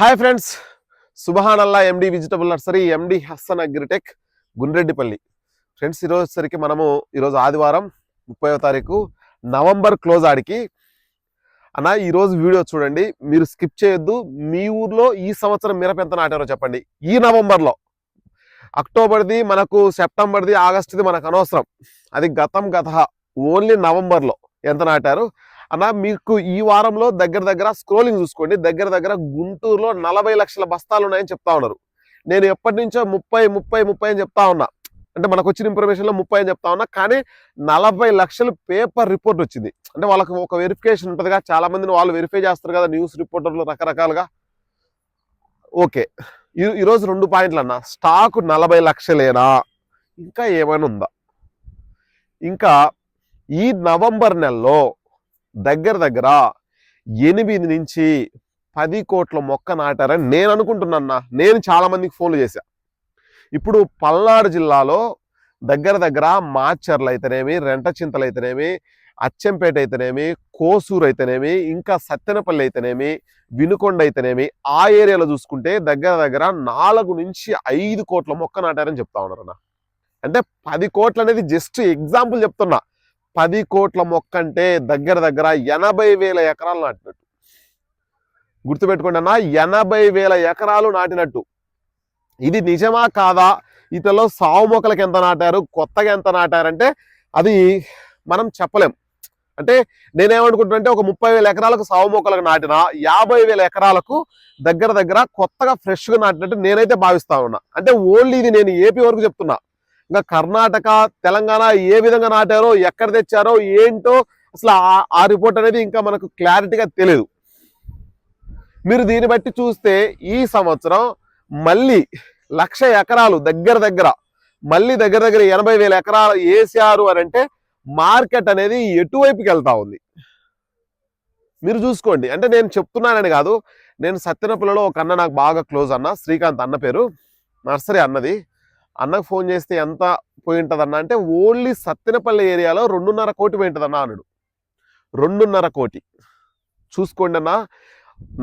Hi friends. సుబహానల్లా MD vegetable nursery MD Hassan agritech Gundreddipalli. Friends ఈరోజు సరికి మనము ఈరోజు ఆదివారం ముప్పైవ తారీఖు నవంబర్ క్లోజ్ ఆడికి. అన్న ఈరోజు వీడియో చూడండి. మీరు స్కిప్ చేయొద్దు. మీ ఊర్లో ఈ సంవత్సరం మిరప ఎంత నాటారో చెప్పండి. ఈ నవంబర్లో. అక్టోబర్ది మనకు సెప్టెంబర్ది ఆగస్టుది మనకు అనవసరం. అది గతం గత ఓన్లీ నవంబర్లో. ఎంత నాటారు? అన్న మీకు ఈ వారంలో దగ్గర దగ్గర స్క్రోలింగ్ చూసుకోండి. దగ్గర దగ్గర గుంటూరులో నలభై లక్షల బస్తాలు ఉన్నాయని చెప్తా ఉన్నారు. నేను ఎప్పటి నుంచో ముప్పై ముప్పై ముప్పై అని చెప్తా ఉన్నా. అంటే మనకు వచ్చిన ఇన్ఫర్మేషన్లో ముప్పై అని చెప్తా ఉన్నా. కానీ నలభై లక్షలు పేపర్ రిపోర్ట్ వచ్చింది. అంటే వాళ్ళకి ఒక వెరిఫికేషన్ ఉంటుందిగా. చాలా మందిని వాళ్ళు వెరిఫై చేస్తారు కదా న్యూస్ రిపోర్టర్లు రకరకాలుగా. ఓకే. ఈ- ఈరోజు రెండు పాయింట్లు అన్న. స్టాక్ నలభై లక్షలేనా? ఇంకా ఏమైనా ఉందా? ఇంకా ఈ నవంబర్ నెలలో దగ్గర దగ్గర ఎనిమిది నుంచి పది కోట్ల మొక్క నాటారని నేను అనుకుంటున్నా నేను చాలా మందికి ఫోన్లు చేశా. ఇప్పుడు పల్నాడు జిల్లాలో దగ్గర దగ్గర మాచర్లు అయితేనేమి రెంటచింతలు అయితేనేమి అచ్చంపేట అయితేనేమి కోసూరు అయితేనేమి ఇంకా సత్తెనపల్లి అయితేనేమి వినుకొండ అయితేనేమి ఆ ఏరియాలో చూసుకుంటే దగ్గర దగ్గర నాలుగు నుంచి ఐదు కోట్ల మొక్క నాటారని చెప్తా ఉన్నారు అన్న అంటే పది కోట్లు అనేది జస్ట్ ఎగ్జాంపుల్ చెప్తున్నా. పది కోట్ల మొక్క అంటే దగ్గర దగ్గర ఎనభై వేల ఎకరాలు నాటినట్టు. గుర్తుపెట్టుకోండి అన్న ఎనభై వేల ఎకరాలు నాటినట్టు. ఇది నిజమా కాదా? ఇతలో సావు మొక్కలకు ఎంత నాటారు? కొత్తగా ఎంత నాటారంటే అది మనం చెప్పలేం. అంటే నేనేమనుకుంటున్నానంటే ఒక ముప్పై వేల ఎకరాలకు సావు మొక్కలకు నాటిన యాభై వేల ఎకరాలకు దగ్గర దగ్గర కొత్తగా ఫ్రెష్గా నాటినట్టు నేనైతే భావిస్తా ఉన్నా. అంటే ఓన్లీ ఇది నేను ఏపీ వరకు చెప్తున్నా. ఇంకా కర్ణాటక తెలంగాణ ఏ విధంగా నాటారో ఎక్కడ తెచ్చారో ఏంటో అసలు ఆ- ఆ రిపోర్ట్ అనేది ఇంకా మనకు క్లారిటీగా తెలియదు మీరు దీన్ని బట్టి చూస్తే ఈ సంవత్సరం మళ్ళీ లక్ష ఎకరాలు దగ్గర దగ్గర మళ్ళీ దగ్గర దగ్గర ఎనభై వేల ఎకరాలు వేసారు అని అంటే మార్కెట్ అనేది ఎటువైపుకి వెళ్తా ఉంది? మీరు చూసుకోండి. అంటే నేను చెప్తున్నానని కాదు నేను సత్యనపులలో ఒక అన్న నాకు బాగా క్లోజ్ అన్న శ్రీకాంత్ అన్న పేరు నర్సరీ అన్నది. అన్నకు ఫోన్ చేస్తే ఎంత పోయి ఉంటుంది అన్న అంటే ఓన్లీ సత్తెనపల్లి ఏరియాలో రెండున్నర కోటి పోయి అన్న అన్నాడు. రెండున్నర కోటి. చూసుకోండి అన్న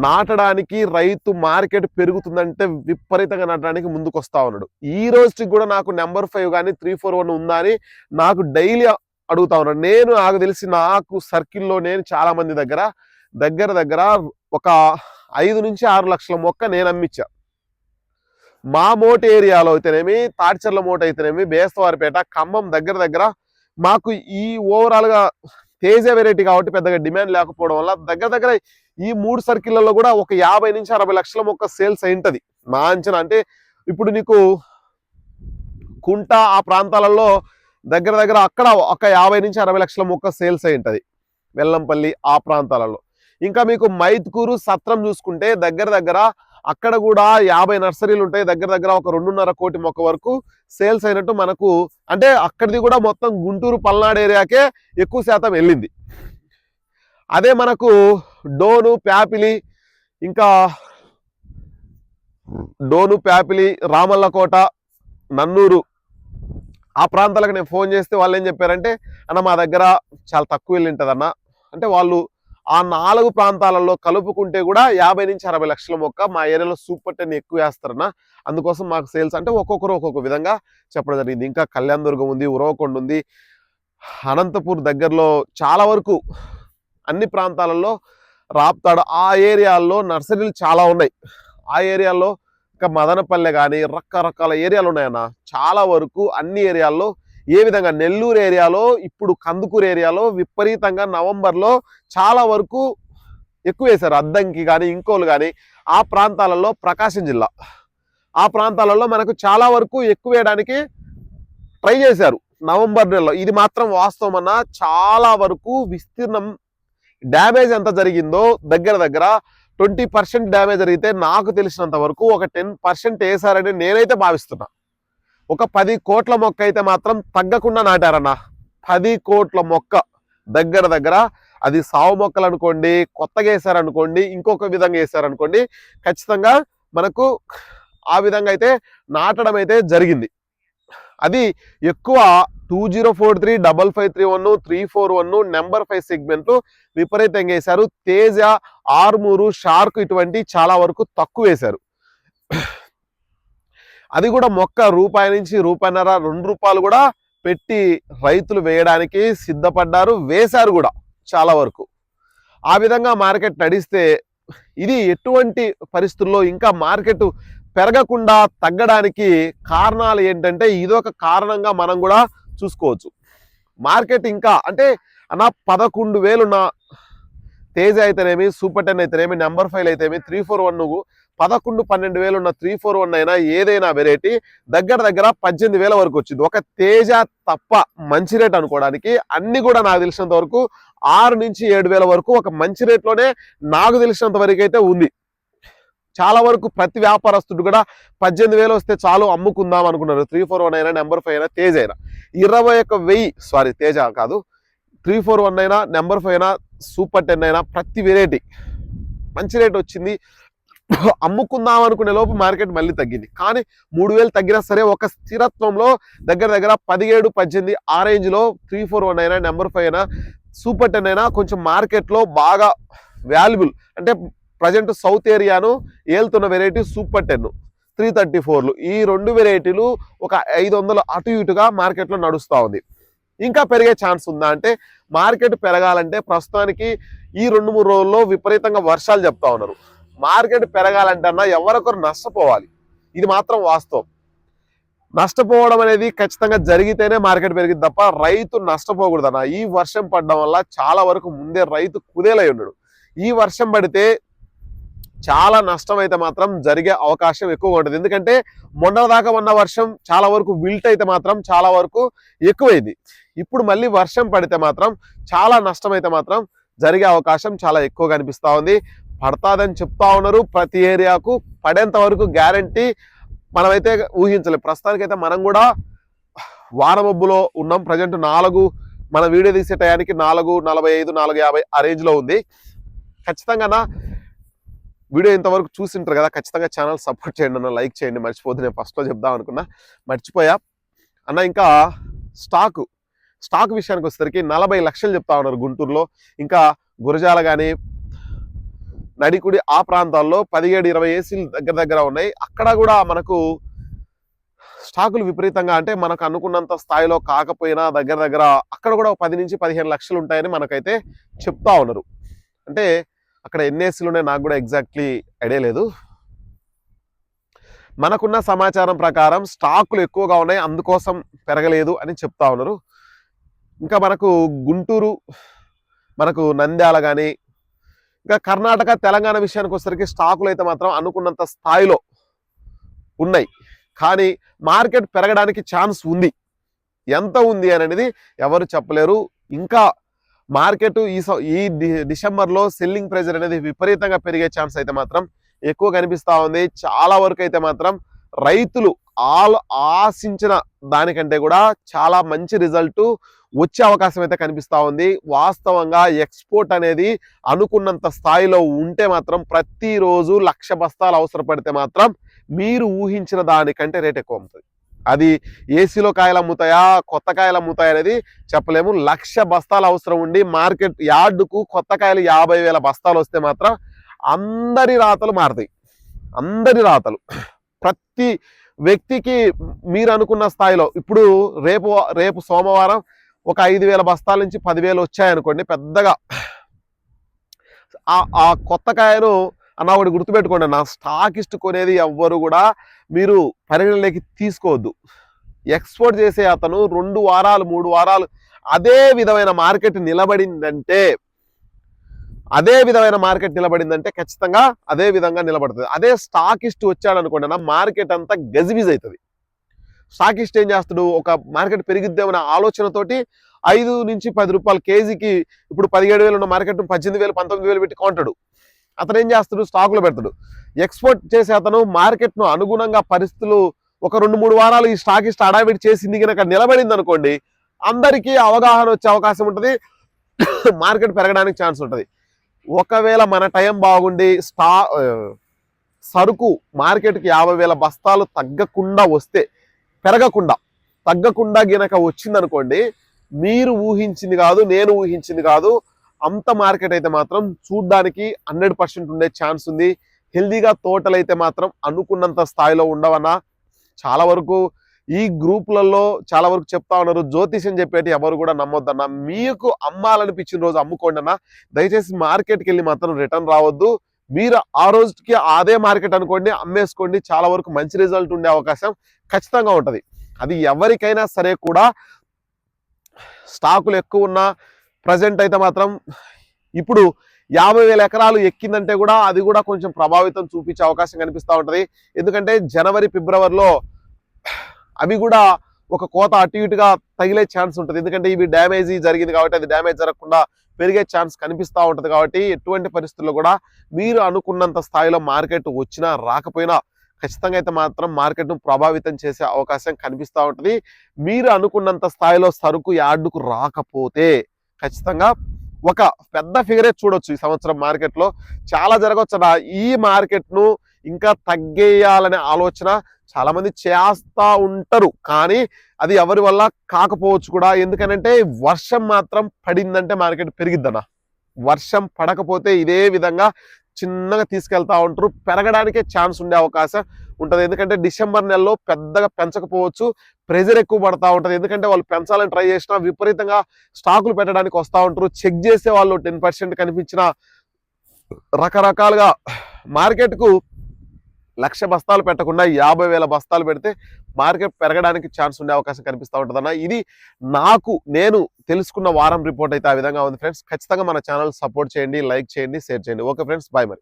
నాటడానికి రైతు మార్కెట్ పెరుగుతుందంటే విపరీతంగా నాటడానికి ముందుకు వస్తా ఉన్నాడు. ఈ రోజుకి కూడా నాకు నెంబర్ ఫైవ్ కానీ త్రీ ఫోర్ వన్ ఉందా అని నాకు డైలీ అడుగుతా ఉన్నాడు. నేను నాకు తెలిసి నాకు సర్కిల్లో నేను చాలా మంది దగ్గర దగ్గర దగ్గర ఒక ఐదు నుంచి ఆరు లక్షల మొక్క నేను అమ్మిచ్చా. మా మోట ఏరియాలో అయితేనేమి తాడ్చర్ల మోట అయితేనేమి బేస్తవారిపేట ఖమ్మం దగ్గర దగ్గర మాకు ఈ ఓవరాల్గా తేజ వెరైటీ కాబట్టి పెద్దగా డిమాండ్ లేకపోవడం వల్ల దగ్గర దగ్గర ఈ మూడు సర్కిళ్ళలో కూడా ఒక యాభై నుంచి అరవై లక్షల మొక్క సేల్స్ అయింటది. మా అంచనా అంటే ఇప్పుడు నీకు కుంట ఆ ప్రాంతాలలో దగ్గర దగ్గర అక్కడ ఒక యాభై నుంచి అరవై లక్షల మొక్క సేల్స్ అయి ఉంటుంది వెల్లంపల్లి ఆ ప్రాంతాలలో. ఇంకా మీకు మైత్కూరు సత్రం చూసుకుంటే దగ్గర దగ్గర అక్కడ కూడా యాభై నర్సరీలు ఉంటాయి. దగ్గర దగ్గర ఒక రెండున్నర కోటి మొక్క వరకు సేల్స్ అయినట్టు మనకు అంటే అక్కడిది కూడా మొత్తం గుంటూరు పల్నాడు ఏరియాకే ఎక్కువ శాతం వెళ్ళింది. అదే మనకు డోను ప్యాపిలి ఇంకా డోను ప్యాపిలి రామల్లకోట నన్నూరు ఆ ప్రాంతాలకు నేను ఫోన్ చేస్తే వాళ్ళు ఏం చెప్పారంటే అన్న మా దగ్గర చాలా తక్కువ వెళ్ళి ఉంటుందన్న. అంటే వాళ్ళు ఆ నాలుగు ప్రాంతాలలో కలుపుకుంటే కూడా యాభై నుంచి అరవై లక్షల మొక్క మా ఏరియాలో సూపర్ టెన్ ఎక్కువ వేస్తారన్న. అందుకోసం మాకు సేల్స్ అంటే ఒక్కొక్కరు ఒక్కొక్క విధంగా చెప్పడం జరిగింది. ఇంకా కళ్యాణ్ దుర్గం ఉంది ఉరవకొండ ఉంది. అనంతపూర్ దగ్గరలో చాలా వరకు అన్ని ప్రాంతాలలో రాప్తాడు. ఆ ఏరియాల్లో నర్సరీలు చాలా ఉన్నాయి. ఆ ఏరియాల్లో ఇంకా మదనపల్లె కానీ రకరకాల ఏరియాలు ఉన్నాయన్న. చాలా వరకు అన్ని ఏరియాల్లో ఏ విధంగా నెల్లూరు ఏరియాలో ఇప్పుడు కందుకూరు ఏరియాలో విపరీతంగా నవంబర్లో చాలా వరకు ఎక్కువ వేశారు. అద్దంకి కానీ ఇంకోలు కానీ ఆ ప్రాంతాలలో ప్రకాశం జిల్లా. ఆ ప్రాంతాలలో మనకు చాలా వరకు ఎక్కువ వేయడానికి ట్రై చేశారు. నవంబర్ నెలలో ఇది మాత్రం వాస్తవం అన్న చాలా వరకు విస్తీర్ణం డ్యామేజ్ ఎంత జరిగిందో దగ్గర దగ్గర ట్వంటీ పర్సెంట్ డ్యామేజ్ జరిగితే నాకు తెలిసినంత వరకు ఒక టెన్ పర్సెంట్ వేసారని నేనైతే భావిస్తున్నా. ఒక పది కోట్ల మొక్క అయితే మాత్రం తగ్గకుండా నాటారన్న. పది కోట్ల మొక్క దగ్గర దగ్గర అది సావు మొక్కలు అనుకోండి కొత్తగా వేసారనుకోండి ఇంకొక విధంగా వేసారనుకోండి ఖచ్చితంగా మనకు ఆ విధంగా అయితే నాటడం అయితే జరిగింది. అది ఎక్కువ two zero four three double five three one three four one number five సెగ్మెంట్లు విపరీతంగా వేశారు. తేజ ఆర్మూరు షార్క్ ఇటువంటి చాలా వరకు తక్కువ వేశారు. అది కూడా మొక్క రూపాయి నుంచి రూపాయిన్నర రెండు రూపాయలు కూడా పెట్టి రైతులు వేయడానికి సిద్ధపడ్డారు వేశారు కూడా చాలా వరకు. ఆ విధంగా మార్కెట్ నడిస్తే ఇది ఎటువంటి పరిస్థితుల్లో ఇంకా మార్కెట్ పెరగకుండా తగ్గడానికి కారణాలు ఏంటంటే ఇదొక కారణంగా మనం కూడా చూసుకోవచ్చు. మార్కెట్ ఇంకా అంటే అన్న పదకొండు వేలున్న తేజ అయితేనేమి సూపర్ టెన్ అయితేనేమి నెంబర్ ఫైవ్ అయితేనేమి త్రీ ఫోర్ వన్ పదకొండు పన్నెండు వేలు ఉన్న త్రీ ఫోర్ వన్ అయినా ఏదైనా వెరైటీ దగ్గర దగ్గర పద్దెనిమిది వేల వరకు వచ్చింది. ఒక తేజ తప్ప మంచి రేట్ అనుకోవడానికి అన్ని కూడా నాకు తెలిసినంత వరకు ఆరు నుంచి ఏడు వేల వరకు ఒక మంచి రేట్లోనే నాకు తెలిసినంత వరకు అయితే ఉంది. చాలా వరకు ప్రతి వ్యాపారస్తుడు కూడా పద్దెనిమిది వేలు వస్తే చాలు అమ్ముకుందాం అనుకున్నారు. త్రీ ఫోర్ వన్ అయినా నెంబర్ ఫైవ్ అయినా తేజ్ అయినా. ఇరవై ఒక వెయ్యి సారీ తేజ కాదు. త్రీ ఫోర్ వన్ అయినా నెంబర్ ఫైవ్ అయినా సూపర్ టెన్ అయినా ప్రతి వెరైటీ మంచి రేట్ వచ్చింది. అమ్ముకుందాం అనుకునే లోపు మార్కెట్ మళ్ళీ తగ్గింది. కానీ మూడు వేలు తగ్గినా సరే ఒక స్థిరత్వంలో దగ్గర దగ్గర పదిహేడు పద్దెనిమిది ఆ రేంజ్లో త్రీ ఫోర్ వన్ అయినా నెంబర్ ఫైవ్ అయినా సూపర్ టెన్ అయినా కొంచెం మార్కెట్లో బాగా వాల్యుబుల్ అంటే ప్రజెంట్ సౌత్ ఏరియాను ఏలుతున్న variety super ten three thirty ఫోర్లు ఈ రెండు వెరైటీలు ఒక ఐదు వందలు అటు ఇటుగా మార్కెట్లో నడుస్తూ ఉంది. ఇంకా పెరిగే ఛాన్స్ ఉందా అంటే మార్కెట్ పెరగాలంటే ప్రస్తుతానికి ఈ రెండు మూడు రోజుల్లో విపరీతంగా వర్షాలు చెప్తా ఉన్నారు. మార్కెట్ పెరగాలంటే అన్నా ఎవరొకరు నష్టపోవాలి. ఇది మాత్రం వాస్తవం. నష్టపోవడం అనేది ఖచ్చితంగా జరిగితేనే మార్కెట్ పెరిగింది తప్ప రైతు నష్టపోకూడదన్న. ఈ వర్షం పడడం వల్ల చాలా వరకు ముందే రైతు కుదేలై ఉన్నాడు ఈ వర్షం పడితే చాలా నష్టం అయితే మాత్రం జరిగే అవకాశం ఎక్కువగా ఉంటుంది. ఎందుకంటే మొన్న దాకా ఉన్న వర్షం చాలా వరకు విల్ట్ అయితే మాత్రం చాలా వరకు ఎక్కువైంది. ఇప్పుడు మళ్ళీ వర్షం పడితే మాత్రం చాలా నష్టం అయితే మాత్రం జరిగే అవకాశం చాలా ఎక్కువగా అనిపిస్తూ ఉంది. పడతాదని చెప్తా ఉన్నారు ప్రతి ఏరియాకు. పడేంత వరకు గ్యారంటీ మనమైతే ఊహించలేం. ప్రస్తుతానికైతే మనం కూడా వానమబ్బులో ఉన్నాం. ప్రజెంట్ నాలుగు మన వీడియో తీసే టయానికి నాలుగు నలభై ఐదు నాలుగు యాభై ఆ రేంజ్లో ఉంది. ఖచ్చితంగా వీడియో ఇంతవరకు చూసింటారు కదా ఖచ్చితంగా ఛానల్ సపోర్ట్ చేయండి అన్న లైక్ చేయండి. మర్చిపోతే నేను ఫస్ట్లో చెప్దాం అనుకున్నా. మర్చిపోయా. అన్న ఇంకా స్టాకు స్టాక్ విషయానికి వచ్చేసరికి నలభై లక్షలు చెప్తా ఉన్నారు గుంటూరులో. ఇంకా గురజాల కానీ నడికుడి ఆ ప్రాంతాల్లో పదిహేడు ఇరవై ఏసీలు దగ్గర దగ్గర ఉన్నాయి. అక్కడ కూడా మనకు స్టాకులు విపరీతంగా అంటే మనకు అనుకున్నంత స్థాయిలో కాకపోయినా దగ్గర దగ్గర అక్కడ కూడా ఒక పది నుంచి పదిహేను లక్షలు ఉంటాయని మనకైతే చెప్తా ఉన్నారు. అంటే అక్కడ ఎన్ని ఏసీలు ఉన్నాయి నాకు కూడా ఎగ్జాక్ట్లీ ఐడియా లేదు. మనకున్న సమాచారం ప్రకారం స్టాకులు ఎక్కువగా ఉన్నాయి అందుకోసం పెరగలేదు అని చెప్తా ఉన్నారు. ఇంకా మనకు గుంటూరు మనకు నంద్యాల కానీ ఇంకా కర్ణాటక తెలంగాణ విషయానికి వచ్చేసరికి స్టాకులు అయితే మాత్రం అనుకున్నంత స్థాయిలో ఉన్నాయి. కానీ మార్కెట్ పెరగడానికి ఛాన్స్ ఉంది. ఎంత ఉంది అనేది ఎవరు చెప్పలేరు. ఇంకా మార్కెట్ ఈ స- ఈ డిసెంబర్లో సెల్లింగ్ ప్రెజర్ అనేది విపరీతంగా పెరిగే ఛాన్స్ అయితే మాత్రం ఎక్కువ కనిపిస్తూ ఉంది. చాలా వరకు అయితే మాత్రం రైతులు ఆల్ ఆశించిన దానికంటే కూడా చాలా మంచి రిజల్ట్ వచ్చే అవకాశం అయితే కనిపిస్తూ ఉంది. వాస్తవంగా ఎక్స్పోర్ట్ అనేది అనుకున్నంత స్థాయిలో ఉంటే మాత్రం ప్రతిరోజు లక్ష బస్తాలు అవసరపడితే మాత్రం మీరు ఊహించిన దానికంటే రేట్ ఎక్కువ అవుతుంది అది ఏసీలో కాయలు అమ్ముతాయా కొత్త కాయలు అమ్ముతాయా అనేది చెప్పలేము. లక్ష బస్తాలు అవసరం ఉండి మార్కెట్ యార్డుకు కొత్త కాయలు యాభై వేల బస్తాలు వస్తే మాత్రం అందరి రాతలు మారుతాయి. అందరి రాతలు. ప్రతి వ్యక్తికి మీరు అనుకున్న స్థాయిలో ఇప్పుడు రేపు రేపు సోమవారం ఒక ఐదు వేల బస్తాల నుంచి పదివేలు వచ్చాయనుకోండి పెద్దగా ఆ ఆ కొత్త కాయను అన్న ఒకటి గుర్తుపెట్టుకోండి నా స్టాకిస్ట్ కొనేది ఎవ్వరు కూడా మీరు పరిగణలోకి తీసుకోవద్దు. ఎక్స్పోర్ట్ చేసే అతను రెండు వారాలు మూడు వారాలు అదే విధమైన మార్కెట్ నిలబడిందంటే అదే విధమైన మార్కెట్ నిలబడిందంటే ఖచ్చితంగా అదే విధంగా నిలబడుతుంది. అదే స్టాకిస్ట్ వచ్చాడు అనుకోండి నా మార్కెట్ అంతా గజిబిజ్ అవుతుంది స్టాకిస్ట్ ఏం చేస్తాడు? ఒక మార్కెట్ పెరిగిద్దామనే ఆలోచనతోటి ఐదు నుంచి పది రూపాయలు కేజీకి ఇప్పుడు పదిహేడు వేలు ఉన్న మార్కెట్ పద్దెనిమిది వేలు పంతొమ్మిది వేలు పెట్టి కొంటాడు. అతను ఏం చేస్తాడు? స్టాకులో పెడతాడు. ఎక్స్పోర్ట్ చేసే అతను మార్కెట్ను అనుగుణంగా పరిస్థితులు ఒక రెండు మూడు వారాలు ఈ స్టాకిస్ట్ అడావిడి చేసింది కనుక నిలబడింది అనుకోండి అందరికీ అవగాహన వచ్చే అవకాశం ఉంటుంది. మార్కెట్ పెరగడానికి ఛాన్స్ ఉంటుంది. ఒకవేళ మన టైం బాగుండి స్టా సరుకు మార్కెట్కి యాభై వేల బస్తాలు తగ్గకుండా వస్తే పెరగకుండా తగ్గకుండా గినక వచ్చిందనుకోండి మీరు ఊహించింది కాదు నేను ఊహించింది కాదు అంత మార్కెట్ అయితే మాత్రం చూడ్డానికి హండ్రెడ్ పర్సెంట్ ఉండే ఛాన్స్ ఉంది. హెల్దీగా తోటలు అయితే మాత్రం అనుకున్నంత స్థాయిలో ఉండవన్నా చాలా వరకు ఈ గ్రూపులలో చాలా వరకు చెప్తా ఉన్నారు జ్యోతిష్యం చెప్పేటి ఎవరు కూడా నమ్మొద్దన్న. మీకు అమ్మాలనిపించిన రోజు అమ్ముకోండి అన్న దయచేసి మార్కెట్కి వెళ్ళి మాత్రం రిటర్న్ రావద్దు. మీరు ఆ రోజుకి అదే మార్కెట్ అనుకోండి అమ్మేసుకోండి చాలా వరకు మంచి రిజల్ట్ ఉండే అవకాశం ఖచ్చితంగా ఉంటుంది. అది ఎవరికైనా సరే కూడా స్టాకులు ఎక్కువ ఉన్న ప్రజెంట్ అయితే మాత్రం ఇప్పుడు యాభై వేల ఎకరాలు ఎక్కిందంటే కూడా అది కూడా కొంచెం ప్రభావితం చూపించే అవకాశం కనిపిస్తూ ఉంటుంది. ఎందుకంటే జనవరి ఫిబ్రవరిలో అవి కూడా ఒక కోత అటు ఇటుగా తగిలే ఛాన్స్ ఉంటుంది. ఎందుకంటే ఇవి డ్యామేజ్ జరిగింది కాబట్టి అది డ్యామేజ్ జరగకుండా పెరిగే ఛాన్స్ కనిపిస్తూ ఉంటుంది కాబట్టి ఎటువంటి పరిస్థితుల్లో కూడా మీరు అనుకున్నంత స్థాయిలో మార్కెట్ వచ్చినా రాకపోయినా ఖచ్చితంగా అయితే మాత్రం మార్కెట్ను ప్రభావితం చేసే అవకాశం కనిపిస్తూ ఉంటుంది. మీరు అనుకున్నంత స్థాయిలో సరుకు యార్డుకు రాకపోతే ఖచ్చితంగా ఒక పెద్ద ఫిగరే చూడొచ్చు ఈ సంవత్సరం మార్కెట్లో చాలా జరగవచ్చు ఈ మార్కెట్ను ఇంకా తగ్గేయాలనే ఆలోచన చాలామంది చేస్తూ చేస్తా ఉంటారు కానీ అది ఎవరి వల్ల కాకపోవచ్చు కూడా. ఎందుకనంటే వర్షం మాత్రం పడిందంటే మార్కెట్ పెరిగిద్దనా వర్షం పడకపోతే ఇదే విధంగా చిన్నగా తీసుకెళ్తా ఉంటారు. పెరగడానికే ఛాన్స్ ఉండే అవకాశం ఉంటుంది. ఎందుకంటే డిసెంబర్ నెలలో పెద్దగా పెంచకపోవచ్చు ప్రెజర్ ఎక్కువ పడతా ఉంటుంది. ఎందుకంటే వాళ్ళు పెంచాలని ట్రై చేసినా విపరీతంగా స్టాకులు పెట్టడానికి వస్తూ ఉంటారు. చెక్ చేసే వాళ్ళు టెన్ పర్సెంట్ కనిపించిన రకరకాలుగా మార్కెట్కు లక్ష బస్తాలు పెట్టకుండా యాభై వేల బస్తాలు పెడితే మార్కెట్ పెరగడానికి ఛాన్స్ ఉండే అవకాశం కనిపిస్తూ ఉంటుందన్న. ఇది నాకు నేను తెలుసుకున్న వారం రిపోర్ట్ అయితే ఆ విధంగా ఉంది. ఫ్రెండ్స్ ఖచ్చితంగా మన ఛానల్ సపోర్ట్ చేయండి లైక్ చేయండి షేర్ చేయండి. ఓకే ఫ్రెండ్స్ బాయ్ మరి.